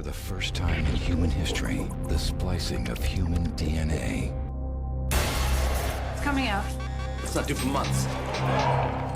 for the first time in human history, the splicing of human DNA. It's coming out. It's not due for months.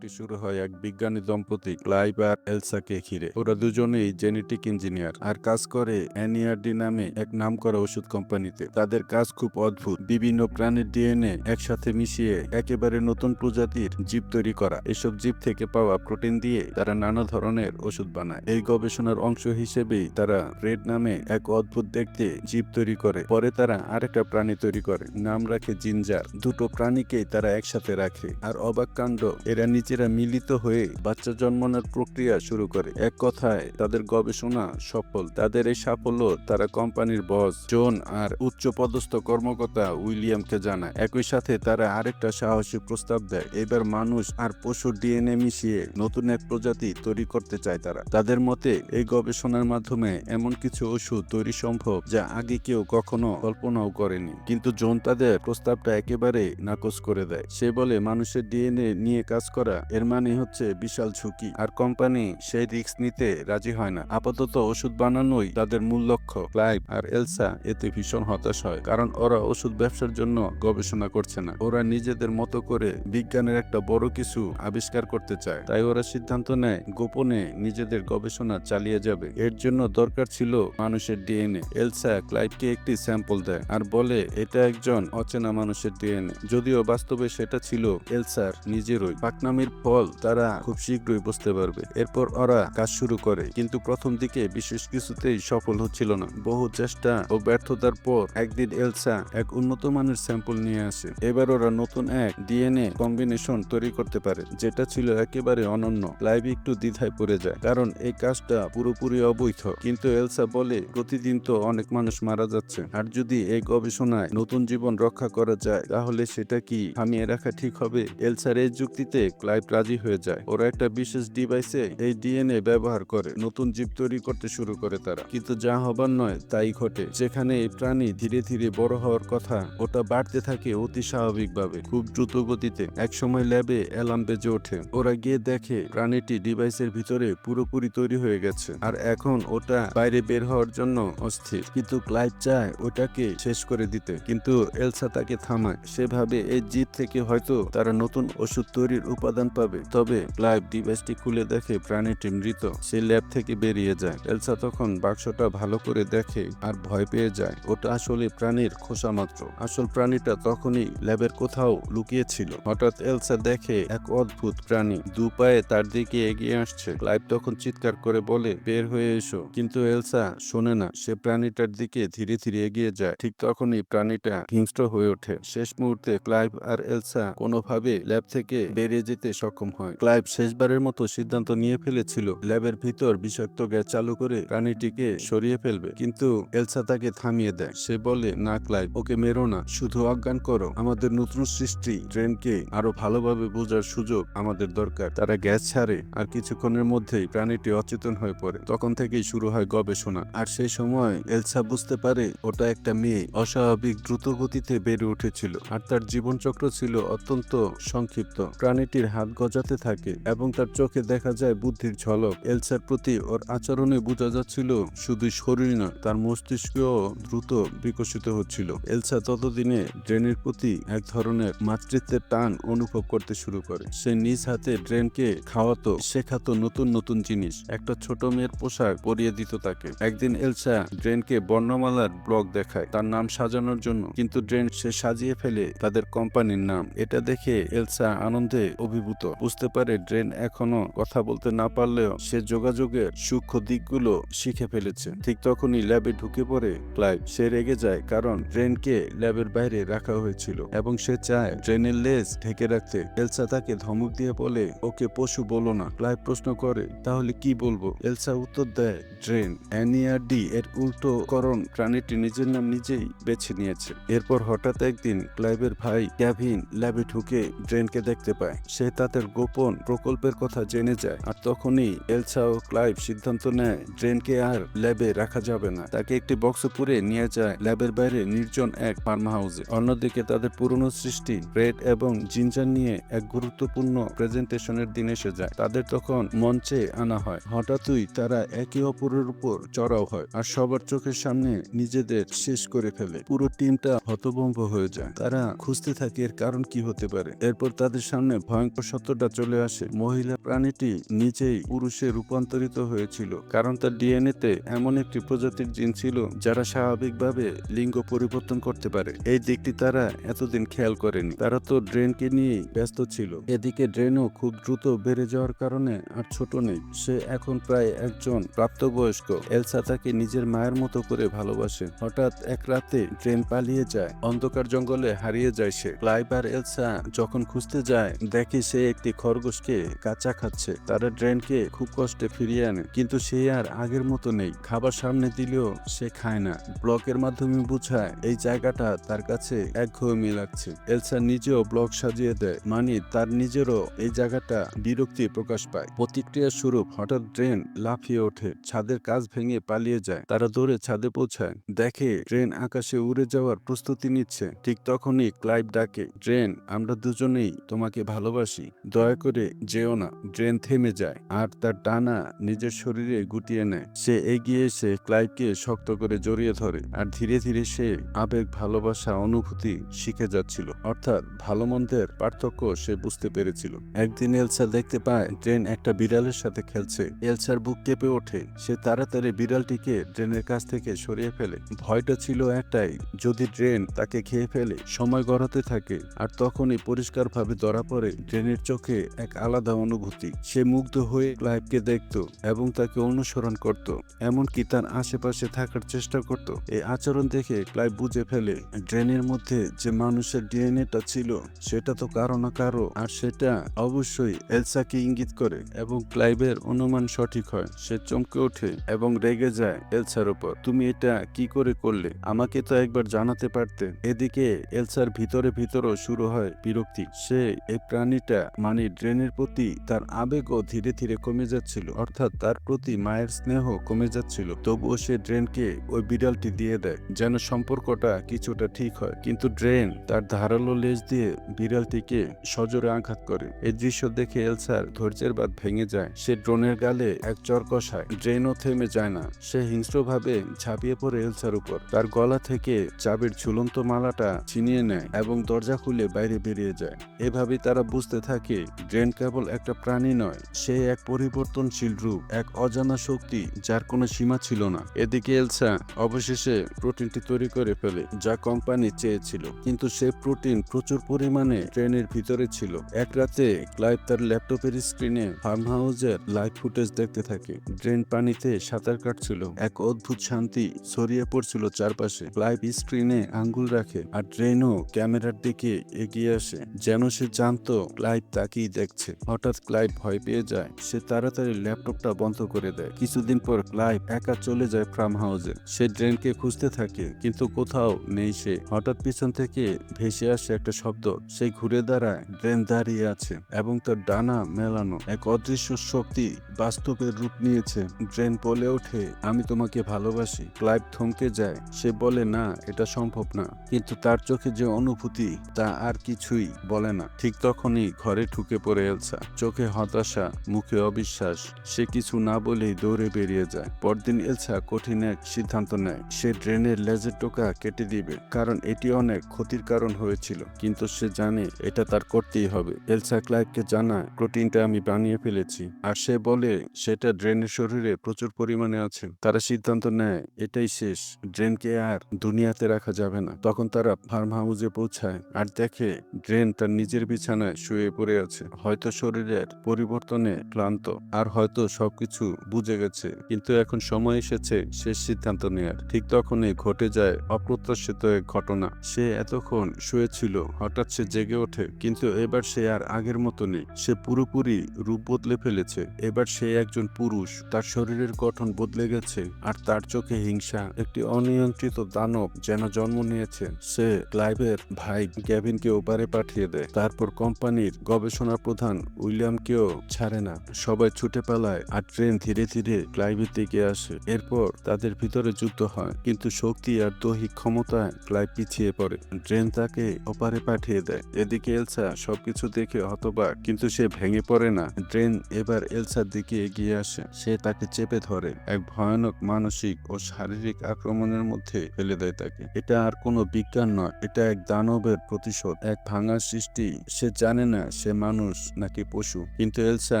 শুরু হয় এক বিজ্ঞানী দম্পতি, Clive আর এলসাকে ঘিরে। ওরা দুজনেই জেনেটিক ইঞ্জিনিয়ার। আর কাজ করে এনইআরডি নামে এক নাম করা ওষুধ কোম্পানিতে। তাদের কাজ খুব অদ্ভুত। বিভিন্ন প্রাণীর ডিএনএ একসাথে মিশিয়ে একেবারে নতুন প্রজাতির জীব তৈরি করা। এসব জীব থেকে পাওয়া প্রোটিন দিয়ে তারা নানা ধরনের ওষুধ বানায়। এই গবেষণার অংশ হিসেবেই তারা রেড নামে এক অদ্ভুত দেখতে জীব তৈরি করে। পরে তারা আরেকটা প্রাণী তৈরি করে। নাম রাখে জিঞ্জার। দুটো প্রাণীকেই তারা একসাথে রাখে। আর অবাক কাণ্ড, এরা নিজেরা মিলিত হয়ে বাচ্চা জন্মানোর প্রক্রিয়া শুরু করে। এক কথায়, তাদের গবেষণা সফল। তাদের এই সাফল্য তারা কোম্পানির বস, জোন আর উচ্চ পদস্থ কর্মকর্তা উইলিয়ামকে জানায়। একই সাথে তারা আরেকটা সাহসী প্রস্তাব দেয়। এবার মানুষ আর পশুর ডিএনএ মিশিয়ে নতুন এক প্রজাতি তৈরি করতে চায় তারা। তাদের মতে, এই গবেষণার মাধ্যমে এমন কিছু ওষুধ তৈরি সম্ভব যা আগে কেউ কখনো কল্পনাও করেনি। কিন্তু জোন তাদের প্রস্তাবটা একেবারে নাকচ করে দেয়। সে বলে, মানুষের ডিএনএ নিয়ে কাজ করা এর মানে হচ্ছে বিশাল ঝুঁকি। আর কোম্পানি সেই রিস্ক নিতে রাজি হয় না। আপাতত ওষুধ বানানোই তাদের মূল লক্ষ্য। ক্লাইভ আর এলসা এতে ভীষণ হতাশ হয়, কারণ ওরা ওষুধ ব্যবসার জন্য গবেষণা করছে না। ওরা নিজেদের মতো করে বিজ্ঞানের একটা বড় কিছু আবিষ্কার করতে চায়। তাই ওরা সিদ্ধান্ত নেয়, গোপনে নিজেদের গবেষণা চালিয়ে যাবে। এর জন্য দরকার ছিল মানুষের ডিএনএ। এলসা ক্লাইভকে একটি স্যাম্পল দেয় আর বলে, এটা একজন অচেনা মানুষের ডিএনএ। যদিও বাস্তবে সেটা ছিল এলসার নিজেরই। পাকনামির ফল তারা খুব শীঘ্রই বুঝতে পারবে। এরপর ওরা কাজ শুরু করে। কিন্তু প্রথম দিকে বিশেষ কিছুতেই সফল হচ্ছিল না। বহু চেষ্টা ও ব্যর্থতার পর একদিন এলসা এক উন্নত মানের স্যাম্পল নিয়ে আসে। এবার ওরা নতুন এক ডিএনএ কম্বিনেশন তৈরি করতে পারে, যেটা ছিল একেবারে অনন্য। লাইভ একটু দ্বিধায় পড়ে যায়, কারণ এই কাজটা পুরোপুরি অবৈধ। কিন্তু এলসা বলে, প্রতিদিন তো অনেক মানুষ মারা যাচ্ছে। আর যদি এই গবেষণায় নতুন জীবন রক্ষা করা যায়, তাহলে সেটা কি থামিয়ে রাখা ঠিক হবে? এলসার এই যুক্তিতে ক্লাইভ রাজি হয়ে যায়। ওরা একটা বিশেষ ডিভাইসে এই ডিএনএ ব্যবহার করে। নতুন জীব তৈরি করতে শুরু করে তারা। কিন্তু যা হবার নয়, তাই ঘটে। যেখানে এই প্রাণী ধীরে ধীরে বড় হওয়ার কথা, ওটা বাড়তে থাকে অতি স্বাভাবিকভাবে, খুব দ্রুত গতিতে। একসময় ল্যাবে অ্যালার্ম বেজে ওঠে। ওরা গিয়ে দেখে প্রাণীটি ডিভাইসের ভিতরে পুরোপুরি তৈরি হয়ে গেছে। আর এখন ওটা বাইরে বের হওয়ার জন্য অস্থির। কিন্তু ক্লাইভ চায় ওটাকে শেষ করে দিতে। কিন্তু এলসা তাকে থামায়। সেভাবে এই জিত থেকে হয়তো তারা নতুন ওষুধ তৈরির উপাদান পাবে। তবে ক্লাইভ ডিভাইসটি খুলে দেখে প্রাণীটি মৃত। সে ল্যাব থেকে বেরিয়ে যায়। এলসা তখন বাক্সটা ভালো করে দেখে আর ভয় পেয়ে যায়। ওটা আসলে প্রাণীর খোসা মাত্র। আসল প্রাণীটা তখনই ল্যাবের কোথাও লুকিয়ে ছিল হঠাৎ এলসা দেখে এক অদ্ভুত প্রাণী দু পায়ে তার দিকে এগিয়ে আসছে। ক্লাইভ তখন চিৎকার করে বলে, বের হয়ে এসো। কিন্তু এলসা শোনে না। সে প্রাণীটার দিকে ধীরে ধীরে এগিয়ে যায়। ঠিক তখনই প্রাণীটা হিংস্র হয়ে ওঠে। শেষ মুহূর্তে ক্লাইভ আর এলসা কোনোভাবে ল্যাব থেকে বেরিয়ে যেতে সক্ষম হয়। ক্লাইভ শেষবারের মতো সিদ্ধান্ত নিয়ে ফেলেছিল। ল্যাবের ভিতর বিষাক্ত গ্যাস চালু করে প্রাণীটিকে সরিয়ে ফেলবে। কিন্তু এলসা তাকে থামিয়ে দেয়। সে বলে, না ক্লাইভ, ওকে মেরো না। শুধু অজ্ঞান করো। আমাদের নতুন সৃষ্টি ট্রেনকে আরও ভালোভাবে বোঝার সুযোগ আমাদের দরকার। তারা গ্যাস ছাড়ে আর কিছুক্ষণের মধ্যেই প্রাণীটি অচেতন হয়ে পড়ে। তখন থেকেই শুরু হয় গবেষণা। আর সেই সময় এলসা বুঝতে পারে, ওটা একটা মেয়ে। অস্বাভাবিক দ্রুত গতিতে বেড়ে উঠেছিল। আর তার জীবনচক্র ছিল অত্যন্ত সংক্ষিপ্ত। প্রাণীটির হাত গজাতে থাকে এবং তার চোখে দেখা যায় বুদ্ধির ঝলক। এলসার প্রতি ওর আচরণে বোঝা যাচ্ছিল শুধু শরীর নয়, তার মস্তিষ্কও দ্রুত বিকশিত হচ্ছিল। এলসা ততদিনে ড্রেনের প্রতি এক ধরনের মাতৃত্বের টান অনুভব করতে শুরু করে। সে নিজ হাতে ড্রেনকে খাওয়াতো, শেখাতো নতুন নতুন জিনিস। একটা ছোট মেয়ের পোশাক পরিয়ে দিত তাকে। একদিন এলসা ড্রেনকে বর্ণমালার ব্লক দেখায়, তার নাম সাজানোর জন্য। কিন্তু ড্রেন সে সাজিয়ে ফেলে তাদের কোম্পানির নাম। এটা দেখে এলসা আনন্দে অভিভূত। বুঝতে পারে ড্রেন এখনও কথা বলতে না পারলেও সে যোগাযোগের সূক্ষ্ম দিকগুলো শিখে ফেলেছে। ঠিক তখনই ল্যাবে ঢুকে পড়ে ক্লাইভ। সে রেগে যায় কারণ ড্রেনকে ল্যাবের বাইরে রাখা হয়েছিল এবং সে চায় ড্রেনের লেজ ঢেকে রাখতে। এলসা তাকে ধমক দিয়ে বলে, ওকে পশু বলো না। ক্লাইভ প্রশ্ন করে, তাহলে কি বলব? এলসা উত্তর দেয়, ড্রেন, এনইআরডি এর উল্টো করণ প্রাণীটি নিজের নাম নিজেই বেছে নিয়েছে। এরপর হঠাৎ একদিন ক্লাইভের ভাই ক্যাভিন ল্যাবে ঢুকে ড্রেনকে দেখতে পায়। সে তাদের গোপন প্রকল্পের কথা জেনে যায়, আর তখনই এলসা ও ক্লাইভ সিদ্ধান্ত নেয়, ড্রেনকে আর ল্যাবে রাখা যাবে না। তাকে একটি বক্স পুরে নিয়ে যায়, ল্যাবের বাইরে নির্জন এক ফার্ম হাউসে। অন্যদিকে তাদের পুরনো সৃষ্টি রেড এবং জিঞ্জার নিয়ে এক গুরুত্বপূর্ণ প্রেজেন্টেশনের দিন এসে যায়। তাদের তখন মঞ্চে আনা হয়। হঠাৎই তারা একে অপরের উপর চড়াও হয়, আর সবার চোখের সামনে নিজেদের শেষ করে ফেলে। পুরো টিমটা হতভম্ব হয়ে যায়। তারা খুঁজতে থাকে এর কারণ কি হতে পারে। এরপর তাদের সামনে ভয়ঙ্কর সত্যটা চলে আসে। মহিলা প্রাণীটি নিজেই পুরুষে রূপান্তরিত হয়েছিল, কারণ তার ডিএনএ তে এমন একটি প্রজাতির জিন ছিল যারা স্বাভাবিকভাবে লিঙ্গ পরিবর্তন করতে পারে। এই দিকটি তারা এতদিন খেয়াল করেনি। তারা তো ড্রেনকে নিয়েই ব্যস্ত ছিল। এদিকে ড্রেনও খুব দ্রুত বেড়ে যাওয়ার কারণে আর ছোট নেই। সে এখন প্রায় একজন প্রাপ্তবয়স্ক। এলসা তাকে নিজের মায়ের মতো করে ভালোবাসে। হঠাৎ এক রাতে ড্রেন পালিয়ে যায়। অন্ধকার জঙ্গলে হারিয়ে যায় সে। ক্লাইভ আর এলসা যখন খুঁজতে যায়, দেখে সে একটি খরগোশকে কাঁচা খাচ্ছে। তারা ড্রেনকে খুব কষ্টে ফিরিয়ে আনে, কিন্তু সে আর আগের মতো নেই। খাবার সামনে দিলেও সে খায় না। ব্লকের মাধ্যমে বুঝায়, এই জায়গাটা তার কাছে একঘেয়েমি লাগছে। এলসা নিজেও ব্লক সাজিয়ে দেয়। মানে তার নিজেরও এই জায়গাটা বিরক্তি প্রকাশ পায়। প্রতিক্রিয়া স্বরূপ হঠাৎ ড্রেন লাফিয়ে ওঠে। ছাদের কাজ ভেঙে পালিয়ে যায়। তারা দৌড়ে ছাদে পৌঁছায়। দেখে ট্রেন আকাশে উড়ে যাওয়ার প্রস্তুতি নিচ্ছে। ঠিক তখনই ক্লাইভ ডাকে ট্রেন আমরা দুজনেই তোমাকে ভালোবাসি। দয়া করে যেও না, ড্রেন থেমে যায় আর তার টানা নিজের শরীরে গুটিয়ে নেয়। সে এগিয়ে এসে ক্লাইভকে শক্ত করে জড়িয়ে ধরে আর ধীরে ধীরে সে আবেগ, ভালোবাসা, অনুভূতি শিখে যাচ্ছিল। অর্থাৎ ভালো মন্দের পার্থক্য সে বুঝতে পেরেছিল। একদিন এলসা দেখতে পায়, ড্রেন একটা বিড়ালের সাথে খেলছে। এলসার বুক কেঁপে ওঠে। সে তাড়াতাড়ি বিড়ালটিকে ড্রেনের কাছ থেকে সরিয়ে ফেলে। ভয়টা ছিল একটাই, যদি ড্রেন তাকে খেয়ে ফেলে, সময় গড়াতে থাকে আর তখনই পরিষ্কারভাবে ধরা পড়ে, ড্রেনের চোখে এক আলাদা অনুভূতি। সে মুগ্ধ হয়ে ক্লাইভকে দেখত এবং তাকে অনুসরণ করত, এমনকি তার আশেপাশে থাকার চেষ্টা করত। এই আচরণ দেখে ক্লাইভ বুঝে ফেলে, ড্রেনের মধ্যে যে মানুষের ডিএনএটা ছিল, সেটা তো কারও না কারও, আর সেটা অবশ্যই এলসাকে ইঙ্গিত করে এবং ক্লাইভের অনুমান সঠিক হয়। সে চমকে ওঠে এবং রেগে যায় এলসার উপর। তুমি এটা কি করে করলে? আমাকে তো একবার জানাতে পারতে। এদিকে এলসার ভিতরে ভিতরও শুরু হয় বিরক্তি। সে এই প্রাণীটা মানে ড্রেনের প্রতি তার আবেগও ধীরে ধীরে কমে যাচ্ছিল, অর্থাৎ তার প্রতি মায়ের স্নেহ কমে যাচ্ছিল। তবুও সে ড্রেনকে ওই বিড়ালটি দিয়ে দেয়, যেন সম্পর্কটা কিছুটা ঠিক হয়। কিন্তু ড্রেন তার ধারালো লেজ দিয়ে বিড়ালটিকে সজোরে আঘাত করে। এই দৃশ্য দেখে এলসার ধৈর্যের বাদ ভেঙে যায়। সে ড্রোনের গালে এক চর কষায়। ড্রেনও থেমে যায় না। সে হিংস্রভাবে ঝাঁপিয়ে পড়ে এলসার উপর। তার গলা থেকে চাবির ঝুলন্ত মালাটা ছিনিয়ে নেয় এবং দরজা খুলে বাইরে বেরিয়ে যায়। এভাবেই তারা বুঝতে থাকে ড্রেন কেবল একটা প্রাণী নয়, সে এক পরিবর্তনশীল রূপ, এক অজানা শক্তি যার কোনো সীমা ছিল না। এদিকে এলসা অবশেষে প্রোটিনটি তৈরি করে ফেলে, যা কোম্পানি চেয়েছিল, কিন্তু সে প্রোটিন প্রচুর পরিমাণে ট্রেনের ভিতরে ছিল। এক রাতে ক্লাইভ তার ল্যাপটপের স্ক্রিনে ফার্ম হাউসের লাইভ ফুটেজ দেখতে থাকে। ড্রেন পানিতে সাঁতার কাটছিল, এক অদ্ভুত শান্তি ছড়িয়ে পড়ছিল চারপাশে। ক্লাইভ স্ক্রিনে আঙ্গুল রাখে আর ট্রেনও ক্যামেরার দিকে এগিয়ে আসে, যেন সে জানতো ক্লাইভ তাকেই দেখছে। হঠাৎ ক্লাইভ ভয় পেয়ে যায়। সে তাড়াতাড়ি ল্যাপটপটা বন্ধ করে দেয়। কিছুদিন পর ক্লাইভ একা চলে যায় ফার্ম হাউসে। সে ড্রেনকে খুঁজতে থাকে, কিন্তু কোথাও নেই সে। হঠাৎ পিছন থেকে ভেসে আসে একটা শব্দ। সে ঘুরে দাঁড়ায়, ড্রেন দাঁড়িয়ে আছে এবং তার ডানা মেলানো এক অদৃশ্য শক্তি বাস্তবের রূপ নিয়েছে। ড্রেন বলে ওঠে, আমি তোমাকে ভালোবাসি। ক্লাইভ থমকে যায়। সে বলে, না, এটা সম্ভব না। কিন্তু তার চোখে যে অনুভূতি, তা আর কিছুই বলে না। ঠিক তখনই ঘরে ঢুকে পড়ে এলসা। চোখে হতাশা, মুখে অবিশ্বাস, সে কিছু না বলেই দৌড়ে বেরিয়ে যায়। পরদিন এলসা কঠিন এক সিদ্ধান্ত নেয়। সে ড্রেনের লেজের টোকা কেটে দিবে, কারণ এটি অনেক ক্ষতির কারণ হয়েছিল। কিন্তু সে জানে এটা তার করতেই হবে। এলসা ক্লাইভকে জানায়, প্রোটিনটা আমি বানিয়ে ফেলেছি। আর সে বলে, সেটা ড্রেনের শরীরে প্রচুর পরিমাণে আছে। তারা সিদ্ধান্ত নেয়, এটাই শেষ। ড্রেনকে আর দুনিয়াতে রাখা যাবে না। তখন তারা ফার্ম হাউসে পৌঁছায় আর দেখে ড্রেন তার নিজের বিছানায় শুয়ে পড়ে আছে। হয়তো শরীরের পরিবর্তনে ক্লান্ত, আর হয়তো সবকিছু বুঝে গেছে। কিন্তু এখন সময় এসেছে শেষ সিদ্ধান্ত নেয়ার। ঠিক তখনই ঘটে যায় অপ্রত্যাশিত এক ঘটনা। সে এতক্ষণ শুয়েছিল, হঠাৎ সে জেগে ওঠে, কিন্তু এবার সে আর আগের মতো নেই। সে পুরোপুরি রূপ বদলে ফেলেছে। এবার সে একজন পুরুষ। তার শরীরের গঠন বদলে গেছে, আর তার চোখে হিংসা, একটি অনিয়ন্ত্রিত দানব যেন জন্ম নিয়েছে। সে ক্লাইভের ভাই গ্যাভিনকে ওপারে পাঠিয়ে দেয়। তারপর কোম্পানির গবেষণা প্রধান উইলিয়ামকেও ছাড়ে না। সবাই ছুটে পালায় আর ট্রেন ধীরে ধীরে ক্লাইভের দিকে আসে। এরপর তাদের ভিতরে যুদ্ধ হয়, কিন্তু শক্তি আর দৈহিক ক্ষমতায় ক্লাইভ পিছিয়ে পড়ে। ট্রেন তাকে ওপারে পাঠিয়ে দেয়। এদিকে এলসা সবকিছু দেখে হতবাক, কিন্তু সে ভেঙে পড়ে না। ট্রেন এবার এলসার দিকে এগিয়ে আসে। সে তাকে চেপে ধরে, এক ভয়ানক মানসিক ও শারীরিক আক্রমণের মধ্যে ফেলে দেয় তাকে। এটা আর কোনো বিজ্ঞান নয়, এটা এক দানবের প্রতিশোধ। এক ভাঙা সৃষ্টি, সে জানে না সে মানুষ নাকি পশু? কিন্তু এলসা,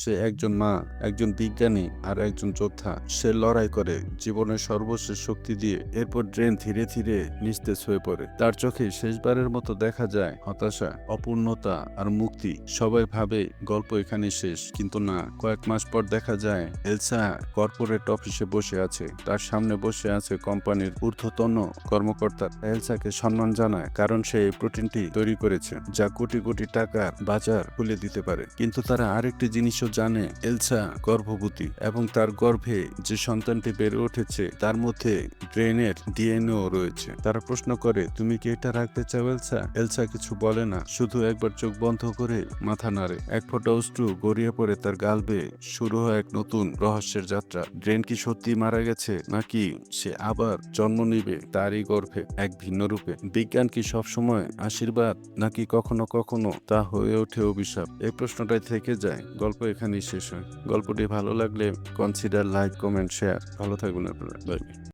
সে একজন মা, একজন বিজ্ঞানী আর একজন যোদ্ধা। সে লড়াই করে জীবনের সর্বশেষ শক্তি দিয়ে এরপর ড্রেন ধীরে ধীরে নিস্তেজ হয়ে পড়ে। তার চোখে শেষবারের মতো দেখা যায় হতাশা, অপূর্ণতা আর মুক্তি। সবাই ভাবে গল্প এখানে শেষ, কিন্তু না। কয়েক মাস পর দেখা যায় এলসা কর্পোরেট অফিসে বসে আছে। তার সামনে বসে আছে কোম্পানির ঊর্ধ্বতন কর্মকর্তা। এলসাকে সম্মান জানায় কারণ সে এই প্রোটিনটি তৈরি করেছে, যা কোটি কোটি টাকার বাজার খুলে দিতে পারে। কিন্তু তারা আরেকটি জিনিসও জানে, এলসা গর্ভবতী এবং তার গর্ভে যে সন্তানটি বেড়ে উঠেছে, তার মধ্যে ড্রেনের ডিএনএও রয়েছে। তারা প্রশ্ন করে, তুমি কি এটা রাখতে চাও, এলসা? এলসা কিছু বলে না, শুধু একবার চোখ বন্ধ করে মাথা নাড়ে। এক ফোঁটা অশ্রু গড়িয়ে পড়ে তার গাল বেয়ে। শুরু হয় এক নতুন রহস্যের যাত্রা। ড্রেন কি সত্যি মারা গেছে, নাকি সে আবার জন্ম নিবে তারই গর্ভে এক ভিন্ন রূপে? বিজ্ঞান কি সবসময় আশীর্বাদ, নাকি কখনো কখনো তা হয়ে ওঠে অভিশাপ। এই প্রশ্নটাই থেকে যায়। গল্প এখানেই শেষ হয়। গল্পটি ভালো লাগলে কনসিডার লাইক কমেন্ট শেয়ার ভালো থাকবেন আপনারা।